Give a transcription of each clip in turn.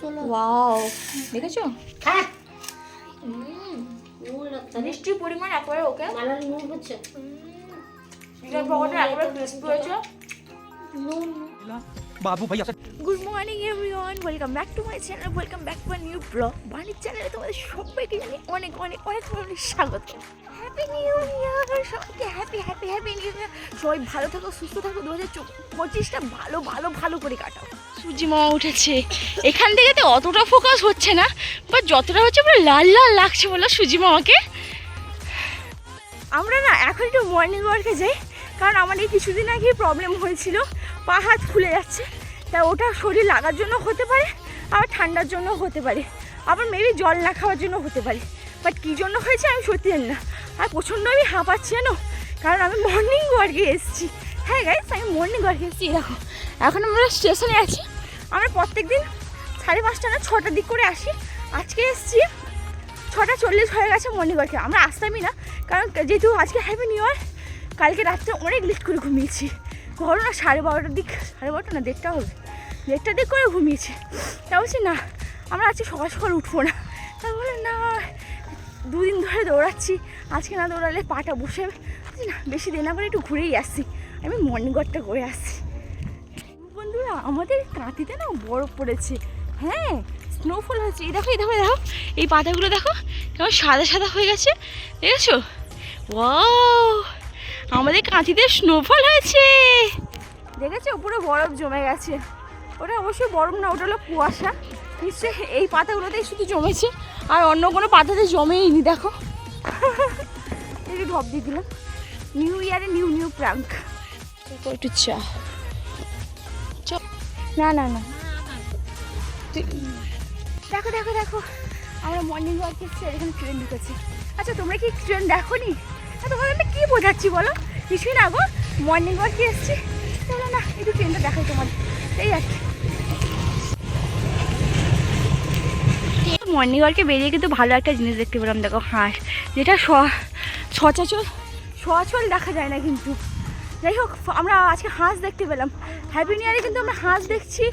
চলো ওয়াও দেখেছ? হ্যাঁ। মিষ্টির পরিমাণ একবারে ওকে। নুন হচ্ছে। একবারে ক্রিস্পি হয়েছে। বাবু ভাই আসেন good morning everyone welcome back to my channel welcome back to my new blog বাণির চ্যানেলে তোমাদের সবাইকে জানি অনেক অনেক অনেক অনেক স্বাগত। হ্যাপি নিউ ইয়ার সবাইকে happy happy happy new year সবাই ভালো থাকো সুস্থ থাকো। দু হাজার পঁচিশটা ভালো ভালো ভালো করে কাটাও। সুজি উঠেছে। এখান থেকে তো অতটা ফোকাস হচ্ছে না বা যতটা হচ্ছে পুরো লাল লাল লাগছে বলো সুজিমাকে আমরা না এখন একটু মর্নিং ওয়ার্কে যাই কারণ আমাদের কিছুদিন আগে প্রবলেম হয়েছিল। পা হাত ফুলে যাচ্ছে। তা ওটা শরীর লাগার জন্য হতে পারে, আবার ঠান্ডার জন্য হতে পারে। আবার মেবি জল না খাওয়ার জন্য হতে পারে। বাট কী জন্য হয়েছে আমি সত্যি জানি না। আর প্রচণ্ড আমি হাঁপাচ্ছি জানো? কারণ আমি মর্নিং ওয়ার্কে এসেছি। হ্যাঁ গাইস আমি মর্নিং ওয়ার্কে এসেছি দেখো। এখন আমরা স্টেশনে আছি। আমরা প্রত্যেক দিন সাড়ে পাঁচটা না ছটার দিক করে আসি। আজকে এসেছি, ছটা চল্লিশ হয়ে গেছে মর্নিং ওয়ার্কে আমরা আসতামই না, কারণ যেহেতু আজকে হ্যাপি নিউ ইয়ার কালকে রাত্রে অনেক লেট করে ঘুমিয়েছি। ধরো না, সাড়ে বারোটার দিক, সাড়ে বারোটা না, দেড়টা হবে। দেড়টার দিক করে ঘুমিয়েছে। তা বলছি, না, আমরা আজকে সকাল সকাল উঠবো না। তা বলে, না, দুদিন ধরে দৌড়াচ্ছি। আজকে না দৌড়ালে পাটা বসে না, বেশি দিন না করে একটু ঘুরেই আসছি। আমি মর্নিং ওয়াকটা করে আসছি। বন্ধুরা, আমাদের কাঁথিতে না বরফ পড়েছে। হ্যাঁ স্নোফল হয়েছে। এই দেখো এই দেখো দেখো, এই পাতাগুলো দেখো, কেমন সাদা সাদা হয়ে গেছে। দেখেছ? ওয়াও! আমাদের কাঁথিতে স্নোফল হয়েছে। দেখেছ? পুরো বরফ জমে গেছে। ওটা অবশ্যই বরফ না, ওটা হলো কুয়াশা। নিশ্চয়ই এই পাতাগুলোতেই শুধু জমেছে। আর অন্য কোনো পাতাতে জমেইনি, দেখো। একটু ঢপ দিয়ে দিলাম। নিউ ইয়ারে নিউ নিউ প্রাঙ্ক একটু চা। না না না। দেখো দেখো দেখো। আমরা মর্নিং ওয়াক আর এখানে ট্রেন ঢুকেছি। আচ্ছা তোমরা কি ট্রেন দেখো নি তোমাকে আমি কী বোঝাচ্ছি বলো? কিছুই না গো মর্নিং ওয়াকে এসেছি। চলো না একটু ট্রেনটা দেখাই তোমাদের। এই আর মর্নিং ওয়ার্কে বেরিয়ে কিন্তু ভালো একটা জিনিস দেখতে পেলাম দেখো হাঁস। যেটা স সচরাচর সচল দেখা যায় না কিন্তু। যাই হোক আমরা আজকে হাঁস দেখতে পেলাম। হ্যাপি নিউ ইয়ারে কিন্তু আমরা হাঁস দেখছি।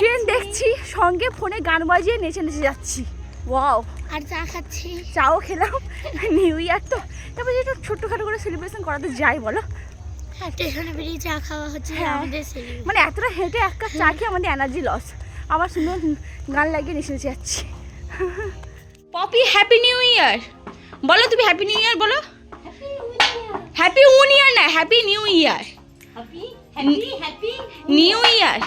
ট্রেন দেখছি সঙ্গে ফোনে গান বাজিয়ে নেচে নেচে যাচ্ছি। ওয়াও আর চা খাচ্ছি। চাও খেলাম। নিউ ইয়ার তো। তারপরে যেটা ছোট্টখাটো করে সেলিব্রেশন করাতে যাই বলো। স্টেশনে বেরিয়ে চা খাওয়া হচ্ছে হ্যাঁ। আমাদের। মানে এতটা হেঁটে এক কাপ চা খেয়ে আমাদের এনার্জি লস আবার সুন্দর গান লাগিয়ে নেচে যাচ্ছি। পপি হ্যাপি নিউ ইয়ার বলো তুমি হ্যাপি নিউ ইয়ার বলো। হ্যাপি উন ইয়ার না happy new year happy new year.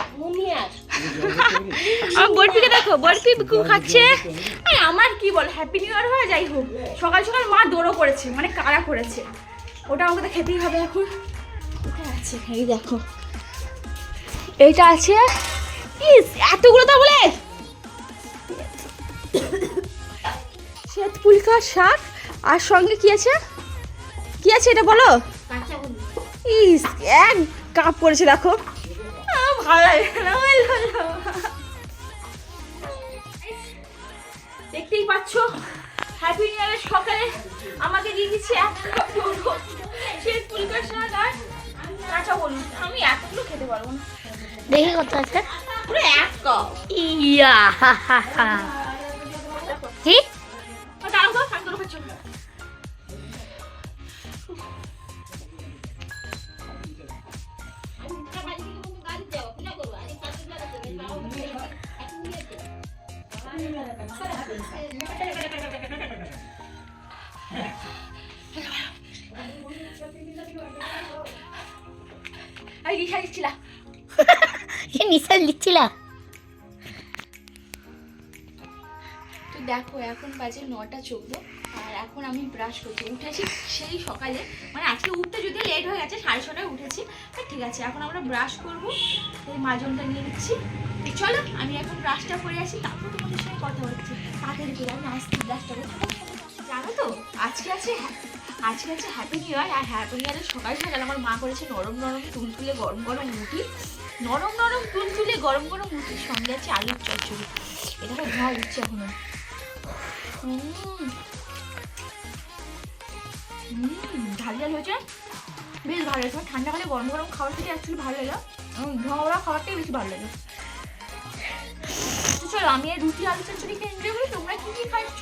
আমার বরফিকে দেখো বরফি খাচ্ছে। আরে আমার কি বল হ্যাপি নিউ ইয়ার হয়ে? যাই হোক সকাল সকাল মা দৌড়ো করেছে মানে কারা করেছে? ওটা আমাকে তো খেতেই হবে এখন। কোথায় আছে? এই দেখো। এইটা আছে ইস এতগুলো তো বলে শ্বেত পুলকা শাক আর সঙ্গে কি আছে? কি আছে এটা বলো? ইস এক কাপ করেছে দেখো। ভালো লাগে না, দেখতেই পাচ্ছ? হ্যাপি নিউ ইয়ারের সকালে আমাকে দিয়ে দিচ্ছে এক কাপ। সে ফুলকার সাদ আর কাঁচা বলুন আমি এতগুলো খেতে পারব না। দেখি কত আছে? পুরো এক কাপ। ইয়া হা হা হা। কি? দাঁড়াও তো দেখো, এখন বাজে নটা চোদ্দ, আর এখন আমি ব্রাশ করছি। উঠেছি সেই সকালে। মানে আজকে উঠতে যদিও লেট হয়ে গেছে, সাড়ে ছটায় উঠেছি ঠিক আছে, এখন আমরা ব্রাশ করব। এই মাজনটা নিয়ে নিচ্ছি। চলো, আমি এখন ব্রাশটা করে আসি, তারপর তোমাদের সঙ্গে কথা হচ্ছে। তাড়াতাড়ি করে আমি আসছি ব্রাশটা করে জানো তো, আজকে আছে আজকে আছে হ্যাপি নিউ ইয়ার আর হ্যাপি নিউ ইয়ারের সকাল সকাল আমার মা করেছে নরম নরম তুলতুলে গরম গরম রুটি। নরম নরম তুলতুলে গরম গরম রুটির সঙ্গে আছে আলুর চচ্চড়ি। এটা ধোয়া উঠছে এখনও। ঝাল ঝাল হয়েছে। বেশ ভালো আমার ঠান্ডাকালে গরম গরম খাবার খেতে অ্যাকচুয়ালি ভালো লাগে। ধোঁয়া ওরা খাবারটাই বেশি ভালো লাগে। চলো, আমি রুটি আলু চচ্চড়ি খেয়ে এনজয় করি তোমরা কি কি খাচ্ছ?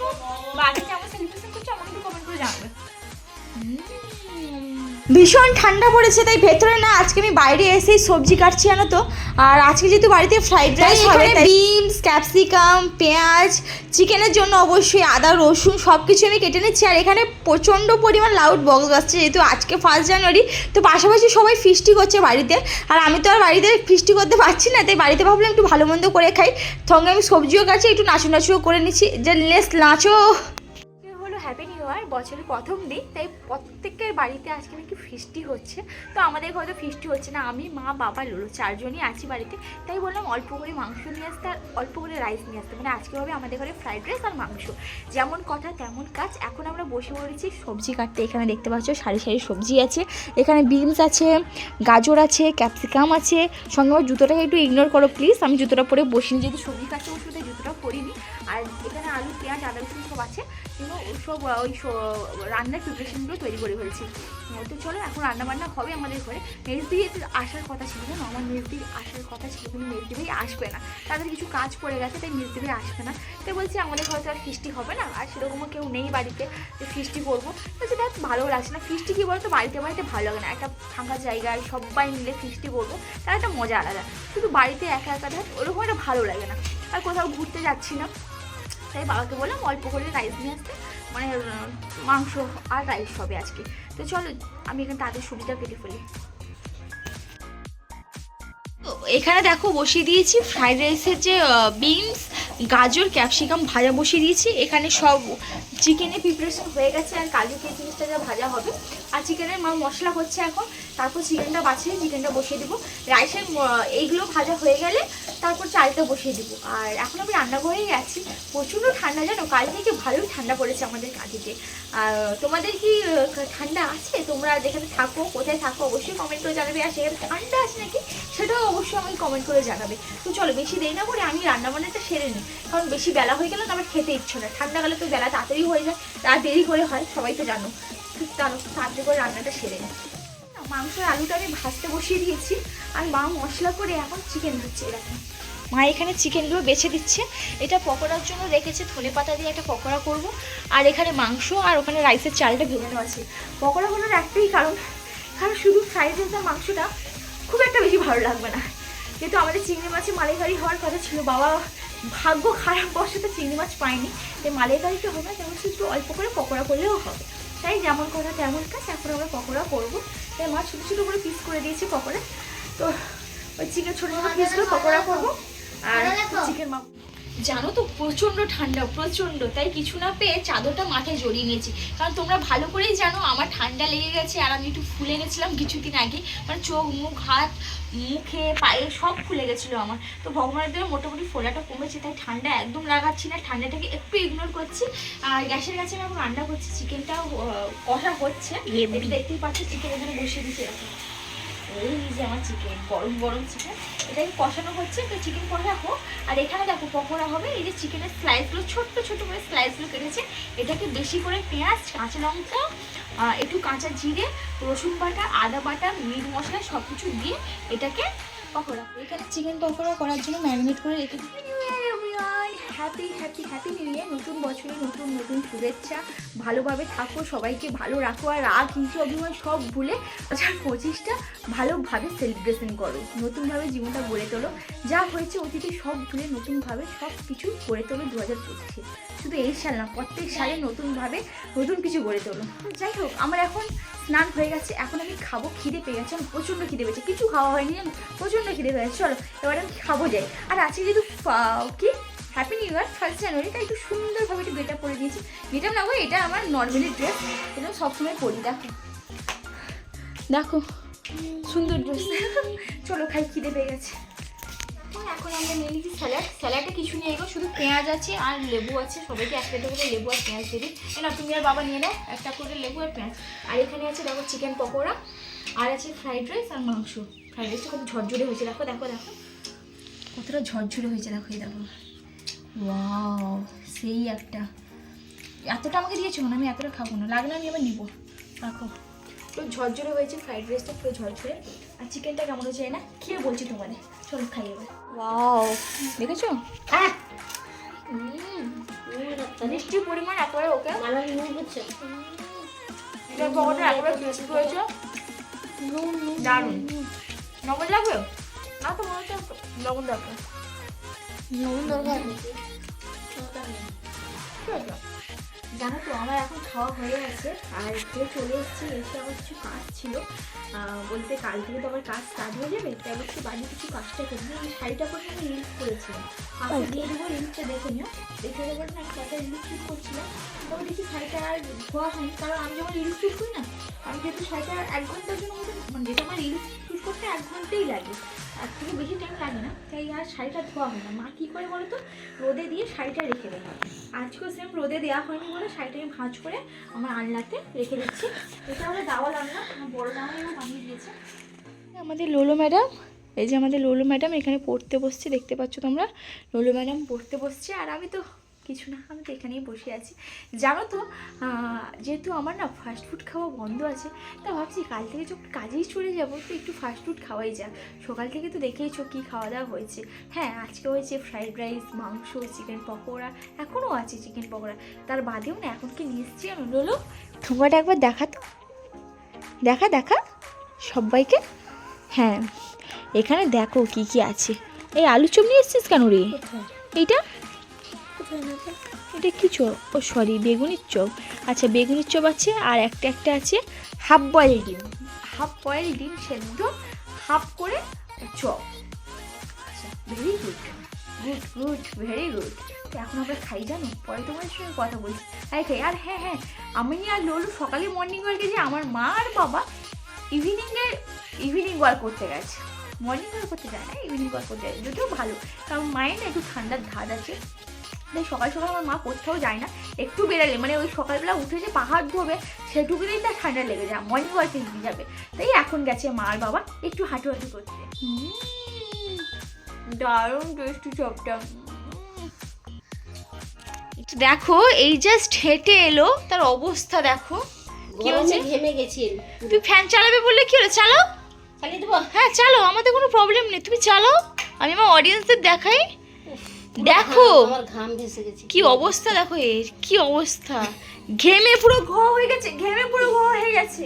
বা আগে কেমন সেলিব্রেশন করছ, আমাকে একটু কমেন্ট করে জানাবে। ভীষণ ঠান্ডা পড়েছে তাই ভেতরে না আজকে আমি বাইরে এসেই সবজি কাটছি জানো তো। আর আজকে যেহেতু বাড়িতে ফ্রাইড রাইস হবে বিনস ক্যাপসিকাম পেঁয়াজ চিকেনের জন্য অবশ্যই আদা রসুন সব কিছু আমি কেটে নিচ্ছি। আর এখানে প্রচণ্ড পরিমাণ লাউড বক্স বাজছে যেহেতু আজকে ফার্স্ট জানুয়ারি তো পাশাপাশি সবাই ফিস্টি করছে বাড়িতে। আর আমি তো আর বাড়িতে ফিস্টি করতে পারছি না তাই বাড়িতে ভাবলাম একটু ভালো মন্দ করে খাই। সঙ্গে আমি সবজিও কাছে একটু নাচু নাচুও করে নিচ্ছি। যে লেস নাচো। হলো? হ্যাপি নিউ বছরের প্রথম দিন, তাই প্রত্যেকের বাড়িতে আজকে নাকি ফিস্টি হচ্ছে। তো আমাদের হয়তো ফিস্টি হচ্ছে না, আমি, মা, বাবা, লোলো চারজনই আছি বাড়িতে। তাই বললাম অল্প করে মাংস নিয়ে আসতে আর অল্প করে রাইস নিয়ে আসতে মানে আজকে হবে আমাদের ঘরে ফ্রাইড রাইস আর মাংস। যেমন কথা, তেমন কাজ। এখন আমরা বসে পড়েছি সবজি কাটতে, এখানে দেখতে পাচ্ছ সারি সারি সবজি আছে। এখানে বিনস আছে, গাজর আছে ক্যাপসিকাম আছে। সঙ্গে আমার জুতোটাকে একটু ইগনোর করো প্লিজ আমি জুতোটা পরে বসিনি, যেহেতু সবজি কাটতে তাই জুতোটা পরিনি। আর এখানে আলু, পেঁয়াজ, আদা রসুন সব আছে, কিন্তু সব ওই রান্নার প্রিপারেশনগুলো তৈরি করে ফেলছি। তো চলো, এখন রান্না বান্না হবে আমাদের ঘরে। মেজদি আসার কথা ছিল না আমার মেজদি আসার কথা ছিল, কিন্তু মেজদি ভাই আসবে না। তাদের কিছু কাজ পড়ে গেছে, তাই মেজদি ভাই আসবে না। তাই বলছি, আমাদের হয়তো আর ফিস্টি হবে না, আর সেরকমও কেউ নেই বাড়িতে, যে ফিস্টি করব। তো সেটা ভালো লাগছে না। ফিস্টি কী বলতো? বাড়িতে বাড়িতে ভালো লাগে না। একটা ফাঁকা জায়গায় সবাই মিলে ফিস্টি করব, তার একটা মজা আলাদা। শুধু বাড়িতে একা একা দেখ, ওরকম একটা ভালো লাগে না। আর কোথাও ঘুরতে যাচ্ছি না। তাই বাবাকে বললাম, অল্প করে রাইস নিয়ে আসতে। মানে মাংস আর রাইস হবে আজকে। তো চলো, আমি এখানে তাদের সুবিধা কেটে ফেলি। এখানে দেখো, বসিয়ে দিয়েছি ফ্রাইড রাইসের যে বিনস গাজর ক্যাপসিকাম ভাজা বসিয়ে দিয়েছি। এখানে সব চিকেনের প্রিপারেশন হয়ে গেছে, আর কাজু জিনিসটা যা ভাজা হবে। আর চিকেনের মশলা হচ্ছে এখন তারপর চিকেনটা বাছিয়ে চিকেনটা বসিয়ে দেবো। রাইসের এইগুলো ভাজা হয়ে গেলে তারপর চালটা বসিয়ে দেবো। আর এখন আমি রান্নাঘরেই গেছি প্রচণ্ড ঠান্ডা, জানো? কাল থেকে ভালোই ঠান্ডা পড়েছে আমাদের আর তোমাদের কি ঠান্ডা আছে? তোমরা যেখানে থাকো, কোথায় থাকো, অবশ্যই কমেন্ট করে জানাবে। আর সেখানে ঠান্ডা আছে নাকি? সেটাও অবশ্যই আমাকে কমেন্ট করে জানাবে। তো চলো, বেশি দেরি না করে আমি রান্না বান্নাটা সেরে নিই। কারণ বেশি বেলা হয়ে গেলে আমার খেতে ইচ্ছে না। ঠান্ডা গেলে তো বেলা তাড়াতাড়ি হয়ে যায়। আর দেরি করে হয়, সবাই তো জানো। তাড়াতাড়ি করে রান্নাটা সেরে নিই। মাংসের আলুটা আমি ভাজতে বসিয়ে দিয়েছি। আর মা মশলা করে এখন চিকেন দিচ্ছে এরকম মা এখানে চিকেনগুলো বেছে দিচ্ছে। এটা পকোড়ার জন্য রেখেছে ধনে পাতা দিয়ে একটা পকোড়া করব। আর এখানে মাংস আর ওখানে রাইসের চালটা নেওয়া আছে। পকোড়া করার একটাই কারণ কারণ শুধু ফ্রাইড রাইস আর মাংসটা খুব একটা বেশি ভালো লাগবে না। যেহেতু আমাদের চিংড়ি মাছে মালাইকারি হওয়ার কথা ছিল বাবা ভাগ্য খারাপ বসে তো চিংড়ি মাছ পায়নি। তাই মালাইকারিটা হবে না তেমন একটু অল্প করে পকোড়া করলেও হবে। তাই যেমন কথা তেমন কাজ এখন আমরা পকোড়া করব। তাই মা ছোটো ছোটো করে পিস করে দিয়েছি পকোড়া। তো ওই চিকেন ছোটো ছোটো পিস করে পকোড়া করব। আর চিকেন মা জানো তো প্রচণ্ড ঠান্ডা প্রচণ্ড। তাই কিছু না পেয়ে চাদরটা মাথায় জড়িয়ে নিয়েছি। কারণ তোমরা ভালো করেই জানো আমার ঠান্ডা লেগে গেছে আর আমি একটু ফুলে গেছিলাম কিছুদিন আগে। মানে চোখ মুখ হাত মুখে পায়ে সব ফুলে গেছিল আমার। তো ভগবানের দেবে মোটামুটি ফোলাটা কমেছে তাই ঠান্ডা একদম লাগাচ্ছি না। ঠান্ডাটাকে একটু ইগনোর করছি। আর গ্যাসের কাছে আমি এখন রান্না করছি চিকেনটাও কষা হচ্ছে। দেখতেই পাচ্ছি চিকেন এখানে বসিয়ে দিচ্ছি এই যে আমার চিকেন গরম গরম চিকেন। এটাকে কষানো হচ্ছে? তো চিকেন কষা হোক। আর এখানে দেখো পকোড়া হবে। এই যে চিকেনের স্লাইসগুলো ছোট্ট ছোট করে স্লাইসগুলো কেটেছে। এটাকে বেশি করে পেঁয়াজ, কাঁচা লঙ্কা একটু কাঁচা জিরে, রসুন বাটা, আদা বাটা, মিট মশলা সব কিছু দিয়ে এটাকে পকোড়া। এখানে চিকেন পকোড়া করার জন্য ম্যারিনেট করে রেখে দিই happy happy happy new year. নতুন বছরে নতুন নতুন শুভেচ্ছা। ভালোভাবে থাকো সবাইকে ভালো রাখো। আর রাগ হিংসা অভিমান সব ভুলে হাজার পঁচিশটা ভালোভাবে সেলিব্রেশন করো। নতুনভাবে জীবনটা গড়ে তোলো। যা হয়েছে অতীতে সব ভুলে নতুনভাবে সব কিছু গড়ে তোলো দু হাজার পঁচিশে। শুধু এই সাল না প্রত্যেক সালে নতুনভাবে নতুন কিছু গড়ে তোলো। যাই হোক আমার এখন স্নান হয়ে গেছে। এখন আমি খাব খিদে পেয়ে গেছে। আমার প্রচণ্ড খিদে পেয়েছে। কিছু খাওয়া হয়নি? প্রচণ্ড খিদে পেয়ে গেছে। চলো এবার আমি খাব যাই। আর আজকে যেহেতু কি? Happy new year first January তাই একটু সুন্দরভাবে একটু গেটা পরে দিয়েছি। গেটাম না গো, এটা আমার নর্মালি ড্রেস এটা সবসময় পরি দেখো। দেখো সুন্দর ড্রেস চলো খাই খিদে পেয়ে গেছে। এখন আমরা নিয়ে নিচ্ছি স্যালাড স্যালাডে কিছু নেই গো শুধু পেঁয়াজ আছে আর লেবু আছে। সবাইকে এক একটা করে লেবু আর পেঁয়াজ দেবে না তুমি আর বাবা নিয়ে নাও একটা করে লেবু আর পেঁয়াজ। আর এখানে আছে দেখো চিকেন পকোড়া। আর আছে ফ্রাইড রাইস আর মাংস। ফ্রাইড রাইসটা খুব ঝরঝরে হয়েছে দেখো দেখো দেখো। কতটা ঝরঝরে হয়েছে দেখো এই দেখো। ওয়াও সেই একটা। এতটা আমাকে দিয়েছ না আমি এতটা খাব না। লাগলে আমি আবার নিবো। রাখো। পুরো ঝরঝরে হয়েছে ফ্রাইড রাইসটা পুরো ঝরঝরে। আর চিকেনটা কেমন হয়েছে না? খেয়ে বলছি তোমাদের। চলো খাই এবার। ওয়াও দেখেছ? হ্যাঁ। মিষ্টির পরিমাণ একেবারে ওকে। একেবারে ক্রিস্পি হয়েছে। দারুণ। লবণ লাগবে? না তো মনে হচ্ছে লবণ লাগবে। নুন দরকার ঠিক আছে জানো তো আমার এখন খাওয়া হয়ে গেছে আর খেয়ে চলে এসেছি এসে আমার কিছু কাজ ছিল বলতে কাল থেকে তো আমার কাজ স্টার্ট হয়ে যাবে তাই আমি একটু বাড়িতে কিছু কাজটা করি আমি শাড়িটা পরে আমি রিলস করেছিলাম আজকে দিয়ে দেবো রিলসটা দেখে নিও দেখে দেবো না আমি কটা রিলস শ্যুট করছিলাম তবে দেখি শাড়িটা আর ধোয়া হয়নি কারণ আমি যখন রিলস শ্যুট করি না আমি যেহেতু শাড়িটা এক ঘণ্টার জন্য মানে যেটা আমার রিলস শ্যুট করতে এক ঘন্টাই লাগে আর থেকে বেশি টাইম লাগে না, তাই আর শাড়িটা ধোয়া হয় না। মা কী করে বলো তো রোদে দিয়ে শাড়িটা রেখে দেয়। আজকেও সেম রোদে দেওয়া হয়নি বলে শাড়িটা আমি ভাঁজ করে আমার আলনাতে রেখে দিচ্ছি। এটা হলো দাওয়াল আলনা, আমার বড় জামাইও বানিয়ে দিয়েছে। আমাদের লোলো ম্যাডাম, এই যে আমাদের লোলো ম্যাডাম এখানে পড়তে বসছে, দেখতে পাচ্ছ তোমরা? লোলো ম্যাডাম পড়তে বসছে, আর আমি তো কিছু না আমি তো এখানেই বসে আছি। জানো তো যেহেতু আমার না ফাস্ট ফুড খাওয়া বন্ধ আছে তা ভাবছি কাল থেকে যখন কাজেই চলে যাব তো একটু ফাস্ট ফুড খাওয়াই যাক। সকাল থেকে তো দেখেইছো কী খাওয়া দাওয়া হয়েছে। হ্যাঁ আজকে হয়েছে ফ্রাইড রাইস মাংস চিকেন পকোড়া এখনও আছে চিকেন পকোড়া। তার বাদেও না এখন কি নিয়ে এসছি আমি লোলো ঠোঁগাটা একবার দেখা তো। দেখা দেখা সবাইকে। হ্যাঁ এখানে দেখো কি কি আছে। এই আলু চপ নিয়ে এসছিস কেন রে? এইটা? এটা কি চপ ও সরি বেগুনির চপ আচ্ছা বেগুনির চপ আছে আর একটা একটা আছে হাফ বয়েল ডিম। হাফ বয়েল ডিম সেদ্ধ হাফ করে chop. Very good good good very good এখন আমরা খাই জানো? পরে তোমার সঙ্গে কথা বলছি। তাই খাই, আর হ্যাঁ হ্যাঁ আমি আর লোলু সকালে মর্নিং ওয়ার্কে যে আমার মা আর বাবা ইভিনিংয়ে ইভিনিং ওয়ার্ক করতে গেছে। মর্নিং ওয়ার্ক করতে যায় না ইভিনিং ওয়ার্ক করতে যায়, যদিও ভালো। কারণ মায়ের না একটু ঠান্ডার ধার আছে। তাই সকাল সকাল আমার মা কোথাও যায় না একটু বেরালে মানে ওই সকালবেলা উঠে যে পাহাড় ধোবে সেটুকুতেই তার ঠান্ডা লেগে যায় মর্নিং ওয়ার্কে নিয়ে যাবে। তাই এখন গেছে মা আর বাবা একটু হাঁটু হাঁটু করতে। হুম, দারুণ টেস্টি চপটা। দেখো এই জাস্ট হেঁটে এলো তার অবস্থা দেখো। কি হয়েছে? গরমে ঘেমে গেছি তুই ফ্যান চালাবে বললে কি হলো? চালাও চালিয়ে দেবো? হ্যাঁ চালো আমাদের কোনো প্রবলেম নেই তুমি চালাও আমি আমার অডিয়েন্সদের দেখাই। দেখো আমার ঘাম ভেসে গেছে কি অবস্থা দেখো এর কি অবস্থা? ঘেমে পুরো ঘ হয়ে গেছে ঘেমে পুরো ঘ হয়ে গেছে।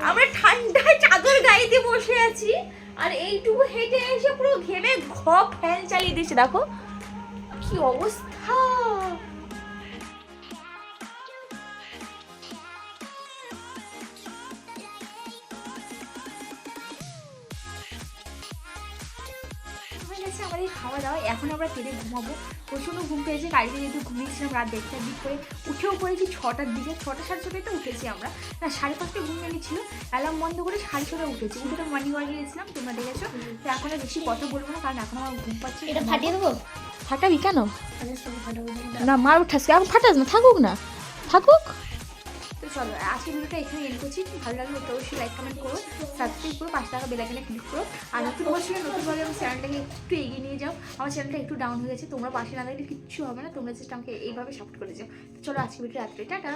আমরা ঠান্ডায় চাদর গায়ে দিয়ে বসে আছি আর এইটুকু হেঁটে এসে পুরো ঘেমে ঘ ফ্যান চালিয়ে দিয়েছে দেখো। কি অবস্থা! এখন আমরা কেটে ঘুমাবো। প্রচণ্ড ঘুম পেয়েছে কালকে যেহেতু ঘুমিয়েছিলাম রাত দেড়টার দিক করে উঠেও পড়েছি ছটার দিকে ছটা সাড়ে ছটায় উঠেছি আমরা। না সাড়ে পাঁচটা ঘুম ভেঙেছিল অ্যালার্ম বন্ধ করে সাড়ে ছটায় উঠেছি। উঠে তো মর্নিং ওয়ার্কে গেছিলাম তোমরা দেখেছ। তো এখন আর বেশি কথা বলব না কারণ এখন আমার ঘুম পাচ্ছে এটা ফাটিয়ে দেবো? ফাটাবি কেন? ফাটাবো না মার উঠাস এখন ফাটাস না থাকুক না। থাকুক। চলো আজকে ভিডিওটা এখানে এন্ড করছি। ভালো লাগলে অবশ্যই লাইক কমেন্ট করো সাবস্ক্রাইব করো পাঁচ টাকা বেলাইকানে ক্লিক করো। আর নতুন বছরের নতুনভাবে আমার চ্যানেলটাকে একটু এগিয়ে নিয়ে যাও। আমার চ্যানেলটা একটু ডাউন হয়ে গেছে, তোমরা পাশে না থাকলে কিচ্ছু হবে না, তোমরা জাস্ট আমাকে এইভাবে সাপোর্ট করে যাও। চলো আজকে ভিডিও রাত্রে, টাটা।